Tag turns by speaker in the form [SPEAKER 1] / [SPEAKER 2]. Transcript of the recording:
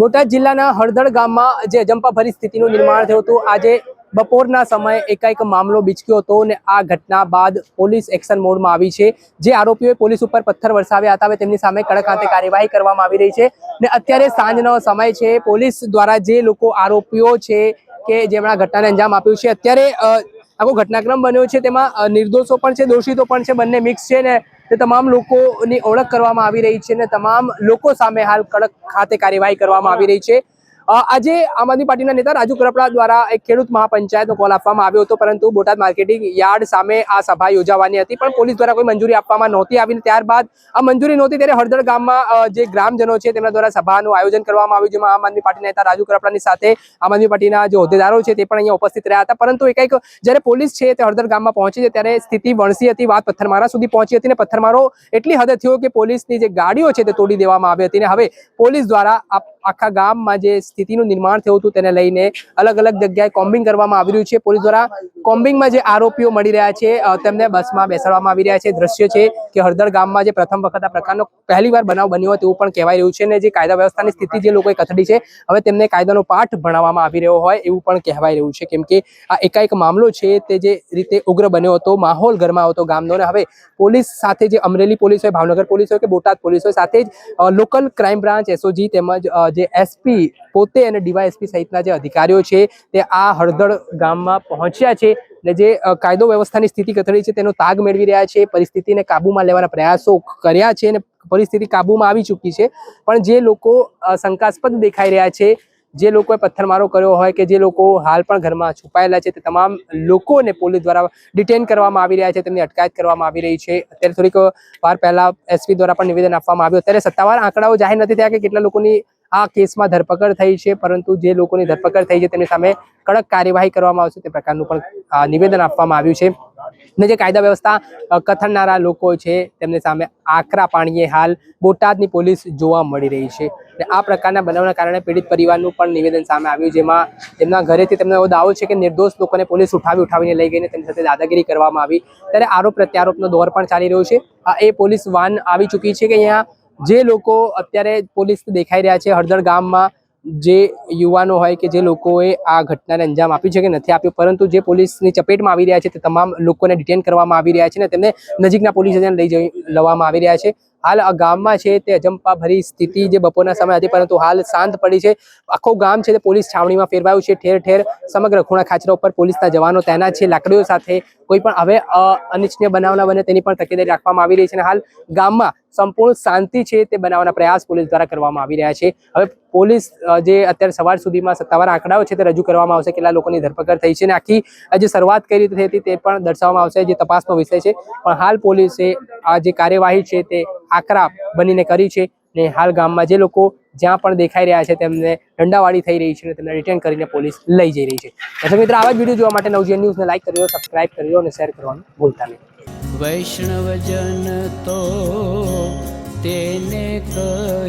[SPEAKER 1] બોટાદ જિલ્લાના હળદળ ગામમાં જે અજંપાભરી સ્થિતિનું નિર્માણ થયું હતું, આજે બપોરના સમયે એકાએક મામલો બીચક્યો હતો અને આ ઘટના બાદ પોલીસ એક્શન મોડમાં આવી છે. જે આરોપીઓએ પોલીસ ઉપર પથ્થર વરસાવ્યા હતા, હવે તેમની સામે કડક હાથે કાર્યવાહી કરવામાં આવી રહી છે ને અત્યારે સાંજનો સમય છે. પોલીસ દ્વારા જે લોકો આરોપીઓ છે કે જેમણે ઘટનાને અંજામ આપ્યું છે, અત્યારે આખો ઘટનાક્રમ બન્યો છે. તેમાં નિર્દોષો પણ છે, દોષિતો પણ છે, બંને મિક્સ છે ને તે તમામ લોકોની ઓળખ કરવામાં આવી રહી છે ને તમામ લોકો સામે હાલ કડક ખાતે કાર્યવાહી કરવામાં આવી રહી છે. આજે આમ આદમી પાર્ટીના નેતા રાજુ કરપડા દ્વારા એક ખેડૂત મહાપંચાયતનો કોલ આપવામાં આવ્યો હતો, પરંતુ બોટાદ માર્કેટિંગ યાર્ડ સામે આ સભા યોજાવાની હતી, પણ પોલીસ દ્વારા કોઈ મંજૂરી આપવામાં નહોતી આવીને ત્યારબાદ આ મંજૂરી નહોતી ત્યારે હળદર ગામમાં જે ગ્રામજનો છે તેમના દ્વારા સભાનું આયોજન કરવામાં આવ્યું, જેમાં આમ આદમી પાર્ટીના નેતા રાજુ કરપડાની સાથે આમ આદમી પાર્ટીના જે હોદ્દેદારો છે તે પણ અહીંયા ઉપસ્થિત રહ્યા હતા, પરંતુ એકાએક જ્યારે પોલીસ છે તે હળદર ગામમાં પહોંચી છે ત્યારે સ્થિતિ વણસી હતી, વાત પથ્થરમારા સુધી પહોંચી હતી ને પથ્થરમારો એટલી હદે થયો કે પોલીસની જે ગાડીઓ છે તે તોડી દેવામાં આવી હતી ને હવે પોલીસ દ્વારા આખા ગામમાં જે સ્થિતિનું નિર્માણ થયું હતું તેને લઈને અલગ અલગ જગ્યાએ કોમ્બિંગ કરવામાં આવી રહ્યું છે. પોલીસ દ્વારા કોમ્બિંગમાં જે આરોપીઓ મળી રહ્યા છે તેમને બસમાં બેસાડવામાં આવી રહ્યા છે. દ્રશ્ય છે કે હળદર ગામમાં જે પ્રથમ વખત આ પ્રકારનો પહેલી વાર બનાવ બન્યો હોય તેવું પણ કહેવાય રહ્યું છે અને જે કાયદા વ્યવસ્થાની સ્થિતિ જે લોકોએ કથડી છે, હવે તેમને કાયદાનો પાઠ ભણાવવામાં આવી રહ્યો હોય એવું પણ કહેવાય રહ્યું છે. કેમ કે આ એકાએક મામલો છે તે જે રીતે ઉગ્ર બન્યો હતો, માહોલ ગરમાયો હતો ગામનો અને હવે પોલીસ સાથે જે અમરેલી પોલીસ હોય, ભાવનગર પોલીસ હોય કે બોટાદ પોલીસ હોય સાથે જ લોકલ ક્રાઇમ બ્રાન્ચ એસઓજી તેમજ જે એસપી પોતે અને ડીવાયએસપી સહિતના જે અધિકારીઓ છે તે આ હળદળ ગામમાં પહોંચ્યા છે અને જે કાયદો વ્યવસ્થાની સ્થિતિ કથળી છે તેનો તાગ મેળવી રહ્યા છે, પરિસ્થિતિને કાબૂમાં લેવાના પ્રયાસો કર્યા છે અને પરિસ્થિતિ કાબૂમાં આવી ચૂકી છે. પણ જે લોકો શંકાસ્પદ દેખાઈ રહ્યા છે, જે લોકોએ પથ્થરમારો કર્યો હોય કે જે લોકો હાલ પણ ઘરમાં છુપાયેલા છે તે તમામ લોકોને પોલીસ દ્વારા ડિટેન કરવામાં આવી રહ્યા છે, તેમની અટકાયત કરવામાં આવી રહી છે. અત્યારે થોડીક વાર પહેલા એસપી દ્વારા પણ નિવેદન આપવામાં આવ્યું. અત્યારે સત્તાવાર આંકડાઓ જાહેર નથી થયા કે કેટલા લોકોની આ કેસમાં ધરપકડ થઈ છે, પરંતુ જે લોકોની ધરપકડ થઈ છે તેમની સામે કડક કાર્યવાહી કરવામાં આવશે તે પ્રકારનું પણ નિવેદન આપવામાં આવ્યું છે. ને જે કાયદા વ્યવસ્થા કથળનારા લોકો છે તેમની સામે આકરા પાણીએ હાલ બોટાદની પોલીસ જોવા મળી રહી છે. આ પ્રકારના બનાવના કારણે પીડિત પરિવારનું પણ નિવેદન સામે આવ્યું, જેમાં તેમના ઘરેથી તેમનો એવો દાવો છે કે નિર્દોષ લોકોને પોલીસ ઉઠાવી ઉઠાવીને લઈ ગઈને તેમની સાથે દાદાગીરી કરવામાં આવી. ત્યારે આરોપ પ્રત્યારોપનો દોર પણ ચાલી રહ્યો છે. એ પોલીસ વાન આવી ચૂકી છે કે અહીંયા જે લોકો અત્યારે પોલીસ દેખાઈ રહ્યા છે, હળદર ગામમાં જે યુવાનો હોય કે જે લોકોએ આ ઘટનાને અંજામ આપ્યું છે કે નથી આપ્યું, પરંતુ જે પોલીસની ચપેટમાં આવી રહ્યા છે તે તમામ લોકોને ડિટેન કરવામાં આવી રહ્યા છે ને તેમને નજીકના પોલીસ સ્ટેશન લઈ જઈ, લેવામાં આવી રહ્યા છે. હાલ આ ગામમાં છે તે અજંપા ભરી સ્થિતિ જે બપોરના સમય હતી, પરંતુ હાલ શાંત પડી છે. આખું ગામ છે તે પોલીસ છાવણીમાં ફેરવાયું છે. ઠેર ઠેર સમગ્ર ખૂણા ખાચરા ઉપર પોલીસના જવાનો તૈનાત છે. લાકડીઓ સાથે કોઈ પણ હવે અનિચ્છનીય બનાવના બને તેની પણ તકેદારી રાખવામાં આવી રહી છે અને હાલ ગામમાં સંપૂર્ણ શાંતિ છે તે બનાવવાના પ્રયાસ પોલીસ દ્વારા કરવામાં આવી રહ્યા છે. હવે પોલીસ જે અત્યારે સવાર સુધીમાં સત્તાવાર આંકડાઓ છે તે રજૂ કરવામાં આવશે કેટલા લોકોની ધરપકડ થઈ છે અને આખી જે શરૂઆત કઈ રીતે થઈ હતી તે પણ દર્શાવવામાં આવશે, જે તપાસનો વિષય છે. પણ હાલ પોલીસે આ જે કાર્યવાહી છે તે આકરા બનીને કરી છે ને હાલ ગામમાં જે લોકો જ્યાં પણ દેખાઈ રહ્યા છે તેમને દંડાવાળી થઈ રહી છે અને તેમને રિટર્ન કરીને પોલીસ લઈ જઈ રહી છે. એટલે મિત્રો, આવા જ વીડિયો જોવા માટે નવજીવન ન્યૂઝને લાઈક કર્યો સબસ્ક્રાઇબ કર્યો અને શેર કરવાનું ભૂલતા નહીં.
[SPEAKER 2] વૈષ્ણવજન તો તેને કર